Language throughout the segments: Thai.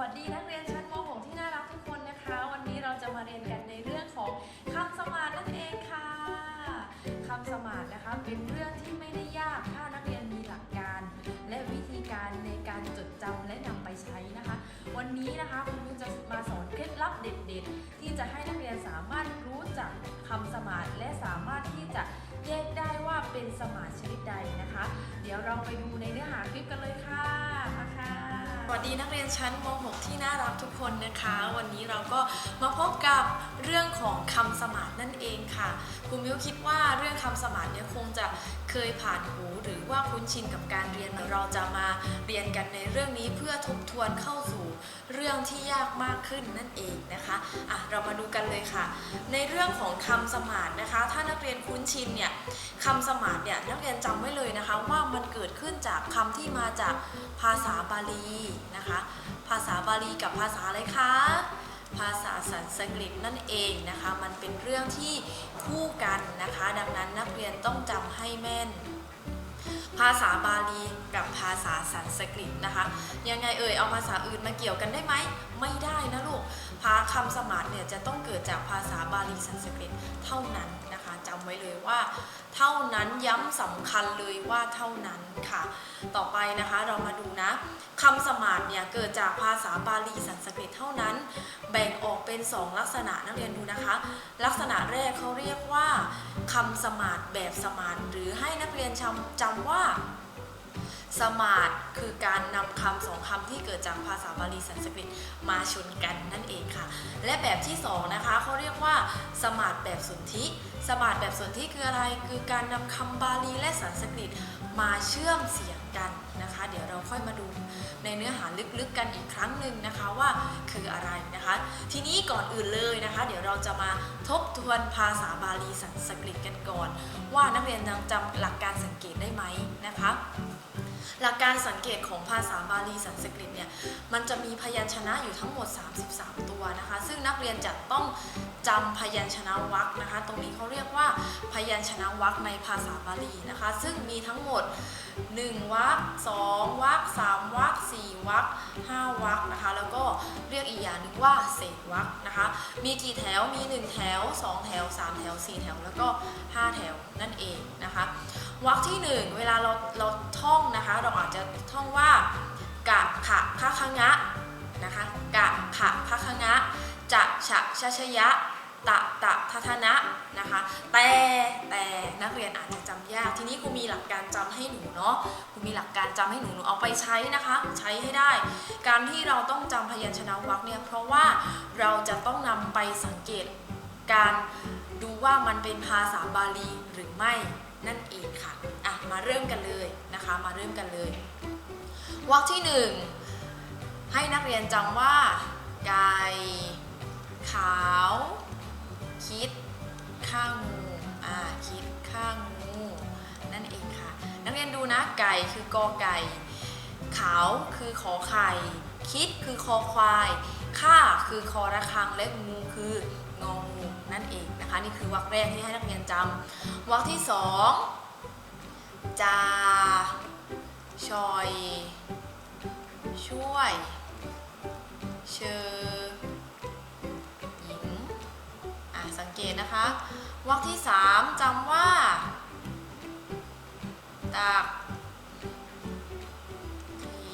วัสดีนักเรียนชั้นม .6 ที่น่ารักทุกคนนะคะ วันนี้เราจะมาเรียนกันในเรื่องของคำสมานนั่นเองค่ะคำสมานนะคะเป็นเรื่องที่ไม่ได้ยากถ้านักเรียนมีหลักการ และวิธีการในการจดจำและนำไปใช้นะคะ วันนี้นะคะคุณครูจะมาสอนเคล็ดลับเด็ดๆ ที่จะให้นักเรียนสามารถรู้จักคำสมานและสามารถที่จะแยกได้ว่าเป็นสมานชนิดใดนะคะ เดี๋ยวเราไปดูในเนื้อหาคลิปกันเลยค่ะ สวัสดีนักเรียนชั้นม .6 ที่น่ารักทุกคนนะคะ วันนี้เราก็มาพบกับเรื่องของคำสมานนั่นเองค่ะ คุณมิวคิดว่าเรื่องคำสมานเนี่ยคงจะ เคยผ่านหูหรือว่าคุ้นชินกับการเรียนเราจะมาเรียนกันในเรื่องนี้เพื่อทบทวนเข้าสู่เรื่องที่ยากมากขึ้นนั่นเองนะคะอะเรามาดูกันเลยค่ะ ในเรื่องของคำสมานนะคะ ถ้านักเรียนคุ้นชินเนี่ยคำสมานเนี่ยนักเรียนจำไว้เลยนะคะว่ามันเกิดขึ้นจากคำที่มาจากภาษาบาลีนะคะ ภาษาบาลีกับภาษาอะไรคะภาษาสันสกฤตนั่นเองนะคะ มันเป็นเรื่องที่ คู่กันนะคะ ดังนั้นนักเรียนต้องจำให้แม่น ภาษาบาลีกับภาษาสันสกฤตนะคะยังไงเอ่ยเอาภาษาอื่นมาเกี่ยวกันได้ไหมไม่ได้นะลูกพาคำสมานเนี่ยจะต้องเกิดจากภาษาบาลีสันสกฤตเท่านั้นนะคะจำไว้เลยว่า เท่านั้นย้ำสำคัญเลยว่าเท่านั้นค่ะ ต่อไปนะคะเรามาดูนะคำสมานเนี่ยเกิดจากภาษาบาลีสันสกฤตเท่านั้น แบ่งออกเป็น 2 ลักษณะนักเรียนดูนะคะ ลักษณะแรกเขาเรียกว่าคำสมานแบบสมานหรือให้นักเรียนจำจำว่า สมาร์ทคือการนำคำสองคำที่เกิดจากภาษาบาลีสันสกฤตมาชนกันนั่นเองค่ะ และแบบที่สองนะคะเขาเรียกว่าสมาร์ทแบบสนธิสมาร์ทแบบสนธิคืออะไร คือการนำคำบาลีและสันสกฤตมาเชื่อมเสียงกันนะคะ เดี๋ยวเราค่อยมาดูในเนื้อหาลึกๆกันอีกครั้งหนึ่งนะคะว่าคืออะไรนะคะ ทีนี้ก่อนอื่นเลยนะคะ เดี๋ยวเราจะมาทบทวนภาษาบาลีสันสกฤตกันก่อน ว่านักเรียนยังจำหลักการสังเกตได้ไหมนะคะ หลักการสังเกตของภาษาบาลีสันสกฤตเนี่ยมันจะมีพยัญชนะอยู่ทั้งหมด 33 ตัวนะคะ ซึ่งนักเรียนจะต้อง จำพยัญชนะวรรคนะคะ ตรงนี้เขาเรียกว่าพยัญชนะวรรคในภาษาบาลีนะคะ ซึ่งมีทั้งหมด 1วรรค2วรรค3วรรค4วรรค5วรรคนะคะ แล้วก็เรียกอีกอย่างหนึ่งว่าเศษวรรคนะคะ มีกี่แถวมี 1 แถว 2 แถว 3 แถว 4 แถว แล้วก็ 5 แถวนั่นเองนะคะวรรคที่หนึ่งเวลาเราเราท่องนะคะ เราอาจจะท่องว่ากะขะคะคะงะนะคะกะขะคะคะงะจะฉะชะชะยะ ตะตะทัทนะนะคะ แต่แต่นักเรียนอาจจะจำยาก ทีนี้ครูมีหลักการจำให้หนูเนาะครูมีหลักการจำให้หนูหนูเอาไปใช้นะคะ ใช้ให้ได้ การที่เราต้องจำพยัญชนะวรรคเนี่ยเพราะว่าเราจะต้องนำไปสังเกตการดูว่ามันเป็นภาษาบาลีหรือไม่นั่นเองค่ะอะ มาเริ่มกันเลยนะคะ มาเริ่มกันเลยวรรคที่หนึ่งให้นักเรียนจำว่าไก่ขาว คิดข้างงูอ่าคิดข้างงูนั่นเองค่ะ นักเรียนดูนะไก่คือกอไก่ ขาวคือขอไข่ คิดคือคอควายข้าคือคอระฆังและงูคืององูนั่นเองนะคะ นี่คือวรรคแรกที่ให้นักเรียนจำวรรคที่สองจาชอย ช่วย เชอ ตนะคะวรรคที่สามจำว่าตักถี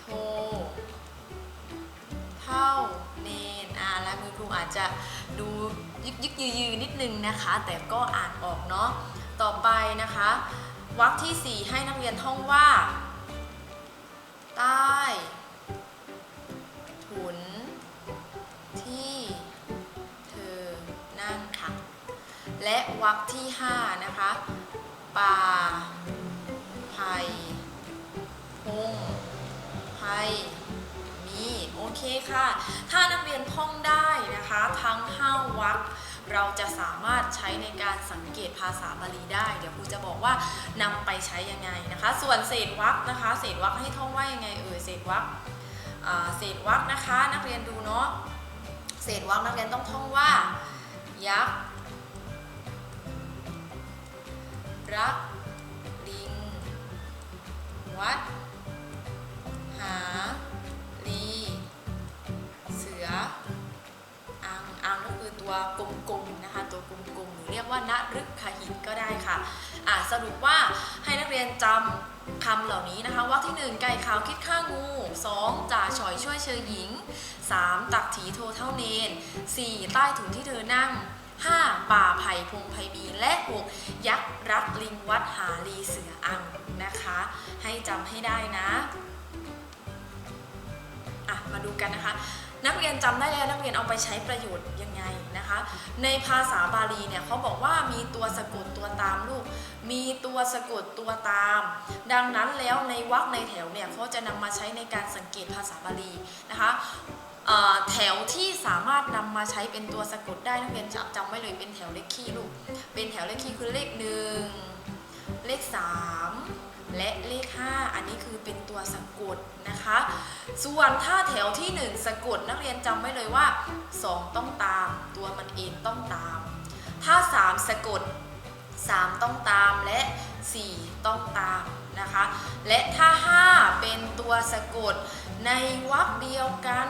โทเท่าเนนอ่าลายมือครูอาจจะดูยึกยึกยืยืนิดนึงนะคะ แต่ก็อ่านออกเนาะต่อไปนะคะวรรคที่ 4 ให้นักเรียนท่องว่า ใต้ วรรคที่ 5 นะคะป่าไผ่พงไผ่มีโอเคค่ะ ถ้านักเรียนท่องได้นะคะทั้ง 5วรรคเราจะสามารถใช้ในการสังเกตภาษาบาลีได้ เดี๋ยวครูจะบอกว่านำไปใช้ยังไงนะคะ ส่วนเศษวรรคนะคะ เศษวรรคให้ท่องว่ายังไงเอ่ยเศษวรรคเศษวรรคนะคะ นักเรียนดูเนาะเศษวรรคนักเรียนต้องท่องว่ายักษ์ รัก ลิง วัด หา ลี เสืออังอังก็คือตัวกลมๆนะคะ ตัวกลมๆหรือเรียกว่านฤกหิตก็ได้ค่ะอะ สรุปว่าให้นักเรียนจำคำเหล่านี้นะคะว่าที่ 1 ไก่ขาวคิดฆ่างู 2. จ่าฉอยช่วยเชยหญิง 3. ตักถีโทเท่าเนน 4. ใต้ถุนที่เธอนั่ง 5. ป่าไผ่พงไพบีและ 6. ยักษ์รักลิงวัดหาลีเสืออังนะคะ ให้จำให้ได้นะอะมาดูกันนะคะ นักเรียนจำได้แล้วนักเรียนเอาไปใช้ประโยชน์ยังไงนะคะ ในภาษาบาลีเนี่ยเขาบอกว่ามีตัวสะกดตัวตามลูก มีตัวสะกดตัวตาม ดังนั้นแล้วในวรรคในแถวเนี่ยเขาจะนำมาใช้ในการสังเกตภาษาบาลีนะคะ แถวที่สามารถนำมาใช้เป็นตัวสะกดได้นักเรียนจำจำไว้เลยเป็นแถวเลขคี่ลูก เป็นแถวเลขคี่คือเลขหนึ่งเลขสามและเลขห้าอันนี้คือเป็นตัวสะกดนะคะ ส่วนถ้าแถวที่ 1 สะกดนักเรียนจำไว้เลยว่า 2 ต้องตาม ตัวมันเองต้องตาม ถ้า 3 สะกด 3 ต้องตามและ 4 ต้องตามนะคะ และถ้า 5 เป็นตัวสะกดในวรรคเดียวกัน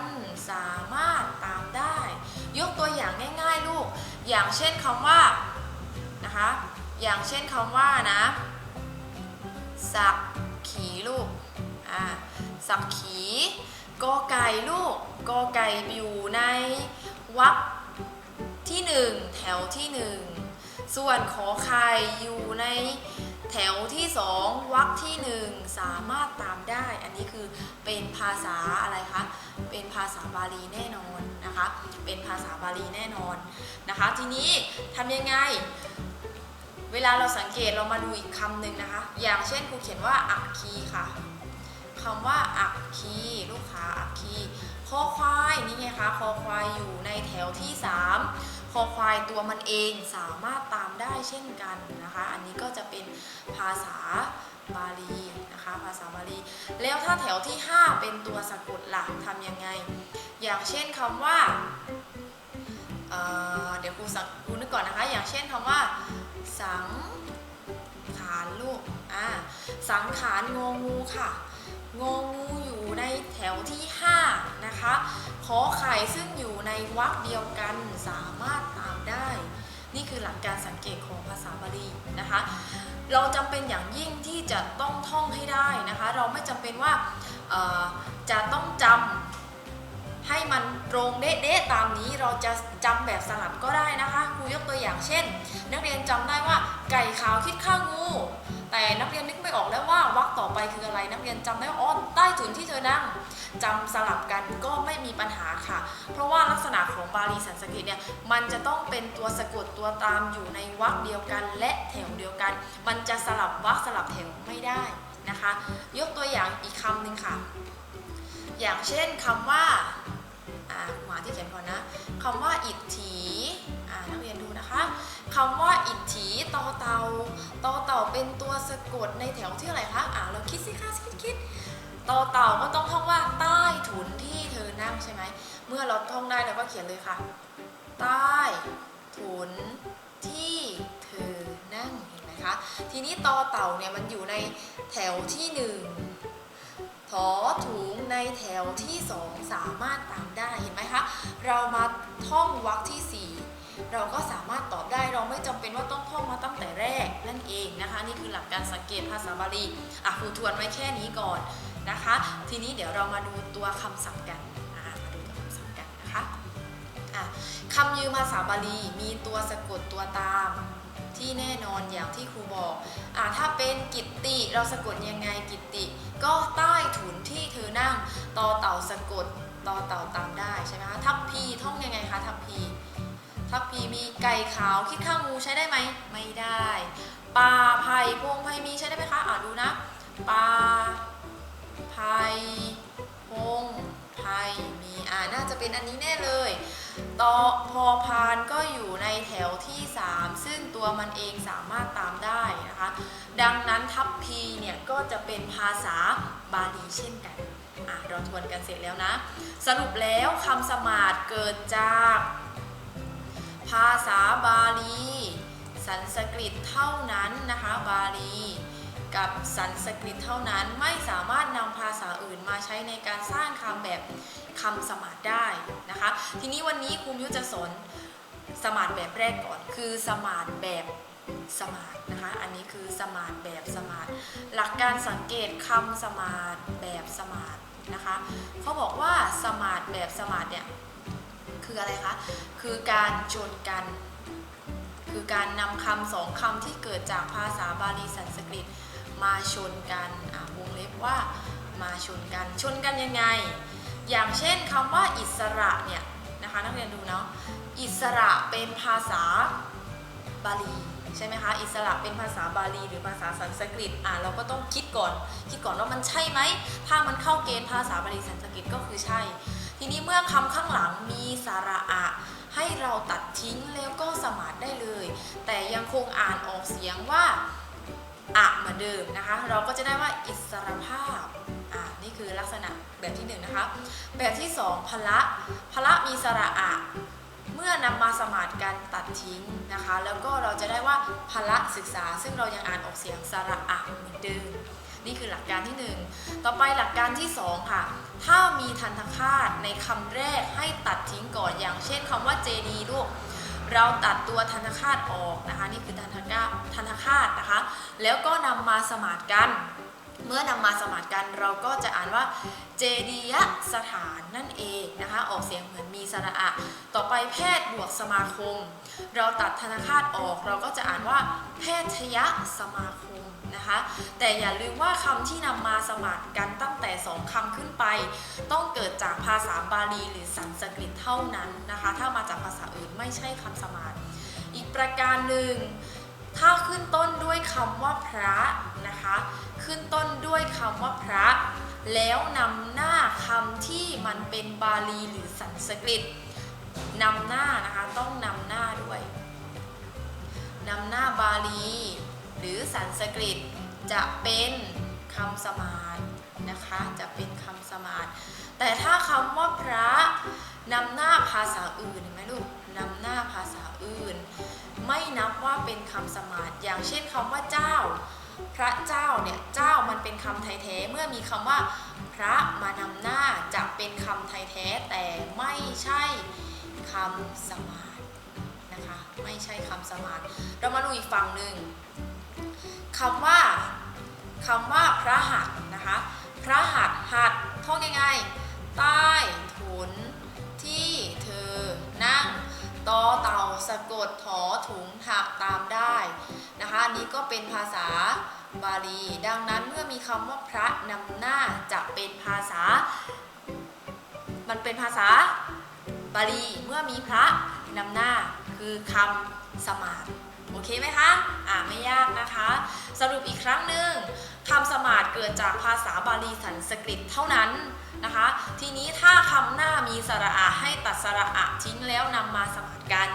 อย่างเช่นคำว่านะคะ อย่างเช่นคำว่านะ สักขีลูก อ่า สักขีกอไก่ลูกกอไก่อยู่ในวักที่หนึ่งแถวที่หนึ่งส่วนขอไข่อยู่ใน แถวที่สองวรรคที่หนึ่งสามารถตามได้ อันนี้คือเป็นภาษาอะไรคะ เป็นภาษาบาลีแน่นอนนะคะ เป็นภาษาบาลีแน่นอนนะคะ ทีนี้ทำยังไง เวลาเราสังเกตเรามาดูอีกคำหนึ่งนะคะ อย่างเช่นครูเขียนว่าอักคีค่ะคำว่าอักคีลูกค้าอักคีคอควายนี่ไงคะคอควายอยู่ในแถวที่ 3 คอควายตัวมันเองสามารถตามได้เช่นกันนะคะ อันนี้ก็จะเป็นภาษาบาลีนะคะ ภาษาบาลี แล้วถ้าแถวที่ 5 เป็นตัวสะกดหลักทำยังไง อย่างเช่นคำว่าเเดี๋ยวครูสังครูนึกก่อนนะคะ อย่างเช่นคำว่า สังขารลูกอ่าสังขาร งงูค่ะ งงูอยู่ ในแถวที่ 5 นะคะ ขอไข่ซึ่งอยู่ในวรรคเดียวกันสามารถตามได้ นี่คือหลักการสังเกตของภาษาบาลีนะคะ เราจำเป็นอย่างยิ่งที่จะต้องท่องให้ได้นะคะ เราไม่จำเป็นว่าจะต้องจำ ให้มันตรงเด๊ะๆตามนี้เราจะจำแบบสลับก็ได้นะคะครูยกตัวอย่างเช่น นักเรียนจำได้ว่าไก่ขาวคิดฆ่างู แต่นักเรียนนึกไม่ออกแล้วว่าวรรคต่อไปคืออะไร นักเรียนจำได้ว่าอ๋อใต้ถุนที่เธอนั่งจำสลับกันก็ไม่มีปัญหาค่ะ เพราะว่าลักษณะของบาลีสันสกฤตเนี่ยมันจะต้องเป็นตัวสะกดตัวตามอยู่ในวรรคเดียวกัน และแถวเดียวกัน มันจะสลับวรรคสลับแถวไม่ได้นะคะ ยกตัวอย่างอีกคำหนึ่งค่ะ อย่างเช่นคำว่า อ่าหมาที่เขียนก่อนนะคำว่าอิทถีอ่านักเรียนดูนะคะคำว่าอิทถีตอเตาตอเต่าเป็นตัวสะกดในแถวที่อะไรคะอ่าเราคิดสิคะคิดคิดตอเต่าก็ต้องท่องว่าใต้ถุนที่เธอนั่งใช่ไหมเมื่อเราท่องได้เราก็เขียนเลยค่ะ ใต้ถุนที่เธอนั่งเห็นไหมคะทีนี้ตอเต่าเนี่ยมันอยู่ในแถวที่ หอถุงในแถวที่ 2 สามารถตามได้เห็นไหมคะ เรามาท่องวรรคที่ 4 เราก็สามารถตอบได้เราไม่จำเป็นว่าต้องท่องมาตั้งแต่แรกนั่นเองนะคะ นี่คือหลักการสังเกตภาษาบาลีอะครูทวนไว้แค่นี้ก่อนนะคะ ทีนี้เดี๋ยวเรามาดูตัวคำศัพท์กันมาดูตัวคำศัพท์กันนะคะอะคำยืมภาษาบาลีมีตัวสะกดตัวตามที่แน่นอนอย่างที่ครูบอกอ่าถ้าเป็นกิตติเราสะกดยังไงกิตติ ก็ใต้ถุนที่เธอนั่งต่อเต่าสะกดต่อเต่าตามได้ใช่ไหมคะทัพพีท่องยังไงคะทัพพีทัพพีมีไก่ขาวคิดข้างงูใช้ได้ไหมไม่ได้ปลาไผ่พงไผ่มีใช้ได้ไหมคะอ่าดูนะปลาไผ่พงไผ่มีอ่าน่าจะเป็นอันนี้แน่เลย ต่อพอพานก็อยู่ในแถวที่ 3 ซึ่งตัวมันเองสามารถตามได้นะคะ ดังนั้นทัพพีเนี่ยก็จะเป็นภาษาบาลีเช่นกันอะเราทวนกันเสร็จแล้วนะ สรุปแล้วคำสมาธิเกิดจาก ภาษาบาลี สันสกฤตเท่านั้นนะคะบาลี กับสันสกฤตเท่านั้นไม่สามารถนำภาษาอื่นมาใช้ในการสร้างคำแบบคำสมาร์ทได้นะคะ ทีนี้วันนี้ครูมิวจะสอนสมาร์ทแบบแรกก่อน คือสมาร์ทแบบสมาร์ทนะคะ อันนี้คือสมาร์ทแบบสมาร์ทหลักการสังเกตคำสมาร์ทแบบสมาร์ทนะคะเขาบอกว่าสมาร์ทแบบสมาร์ทเนี่ยคืออะไรคะ คือการชนกัน คือการนำคำสองคำที่เกิดจากภาษาบาลีสันสกฤต มาชนกันอะวงเล็บว่ามาชนกัน ชนกันยังไง อย่างเช่นคำว่าอิสระเนี่ยนะคะนักเรียนดูเนาะ อิสระเป็นภาษาบาลีใช่ไหมคะ อิสระเป็นภาษาบาลีหรือภาษาสันสกฤต อะเราก็ต้องคิดก่อน คิดก่อนว่ามันใช่ไหม ถ้ามันเข้าเกณฑ์ภาษาบาลีสันสกฤตก็คือใช่ ทีนี้เมื่อคำข้างหลังมีสระอะให้เราตัดทิ้งแล้วก็สมาร์ทได้เลย แต่ยังคงอ่านออกเสียงว่า อะเหมือนเดิมนะคะ เราก็จะได้ว่าอิสรภาพอ่านี่คือลักษณะแบบที่หนึ่งนะคะแบบที่สองพละพละมีสระอะเมื่อนำมาสมาร์ทกันตัดทิ้งนะคะ แล้วก็เราจะได้ว่าพละศึกษา ซึ่งเรายังอ่านออกเสียงสระอะเหมือนเดิมนี่คือหลักการที่หนึ่งต่อไปหลักการที่สองค่ะ ถ้ามีทันตคาตในคำแรกให้ตัดทิ้งก่อนอย่างเช่นคำว่าเจดีลูก เราตัดตัวทันตคาตออกนะคะนี่คือทันตคาตทันตคาตนะคะ แล้วก็นำมาสมานกัน เมื่อนำมาสมานกันเราก็จะอ่านว่าเจดียสถานนั่นเองนะคะ ออกเสียงเหมือนมีสระอะ ต่อไปแพทย์บวกสมาคม เราตัดธนาคาตออกเราก็จะอ่านว่า แพทยสมาคม นะคะ แต่อย่าลืมว่าคำที่นำมาสมาร์ทกันตั้งแต่สองคำขึ้นไป ต้องเกิดจากภาษาบาลีหรือสันสกฤตเท่านั้นนะคะ ถ้ามาจากภาษาอื่นไม่ใช่คำสมาร์ทอีกประการหนึ่งถ้าขึ้นต้นด้วยคำว่าพระนะคะ ขึ้นต้นด้วยคำว่าพระ แล้วนำหน้าคำที่มันเป็นบาลีหรือสันสกฤตนำหน้านะคะต้องนำหน้าด้วยนำหน้าบาลี หรือสันสกฤตจะเป็นคำสมาร์ทนะคะจะเป็นคำสมาร์ทแต่ถ้าคำว่าพระนำหน้าภาษาอื่นเห็นไหมลูกนำหน้าภาษาอื่น ไม่นับว่าเป็นคำสมาร์ทอย่างเช่นคำว่าเจ้า พระเจ้าเนี่ยเจ้ามันเป็นคำไทยแท้เมื่อมีคำว่า พระมานำหน้าจะเป็นคำไทยแท้แต่ไม่ใช่คำสมาร์ทนะคะไม่ใช่คำสมาร์ทเรามาดูอีกฝั่งหนึ่ง คำว่าคำว่าพระหัตถ์นะคะ พระหัตถ์หัตถ์ท่องยังไงใต้ถุนที่เธอนั่งตอเต่าสะกดถอถุงถักตามได้นะคะอันนี้ก็เป็นภาษาบาลี ดังนั้นเมื่อมีคำว่าพระนำหน้าจะเป็นภาษา มันเป็นภาษาบาลีเมื่อมีพระนำหน้าคือคำสมาร โอเคไหมคะอ่าไม่ยากนะคะ สรุปอีกครั้งหนึ่งคำสมาดเกิดจากภาษาบาลีสันสกฤตเท่านั้นนะคะ ทีนี้ถ้าคำหน้ามีสระอะให้ตัดสระอะทิ้งแล้วนำมาสมาดกัน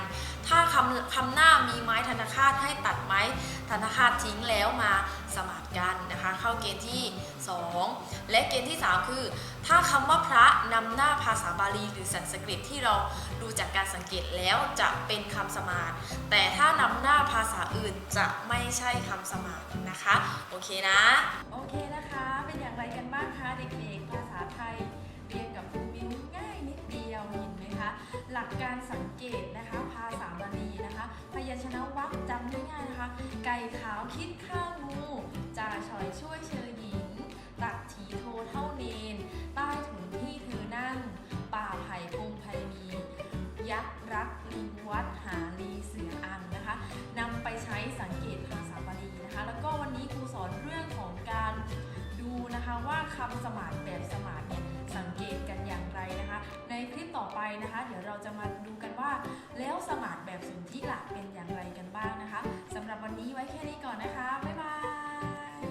ถ้าคำคำหน้ามีไม้ธนาคาตให้ตัดไม้ธนาคาตทิ้งแล้วมาสมาร์ทกันนะคะ เข้าเกณฑ์ที่ 2 และเกณฑ์ที่ 3 คือ ถ้าคำว่าพระนำหน้าภาษาบาลีหรือสันสกฤตที่เราดูจากการสังเกตแล้วจะเป็นคำสมาร์ทแต่ถ้านำหน้าภาษาอื่นจะไม่ใช่คำสมาร์ทนะคะ โอเคนะ โอเคนะคะ เป็นอย่างไรกันบ้างคะเด็กๆ ยัญชนะวรรคจำง่ายๆนะคะ ไก่ขาวคิดข้างงูจ่าฉอยช่วยเชยหญิง ตักถีโทเท่าเนน ใต้ถุนที่เธอนั่ง ป่าไผ่พงไพมี ยักษ์รักลิงวัดหาลีเสืออังนะคะนำไปใช้สังเกตภาษาบาลีนะคะ แล้วก็วันนี้ครูสอนเรื่องของการดูนะคะว่าคำสมานแบบสมานเนี่ยสังเกตกันอย่างไรนะคะ ในคลิปต่อไปนะคะ เดี๋ยวเราจะมาดูกันว่าแล้วส มานแบบสนธิหลักเป็นอย่างไรกันบ้างนะคะสำหรับวันนี้ไว้แค่นี้ก่อนนะคะบ๊าย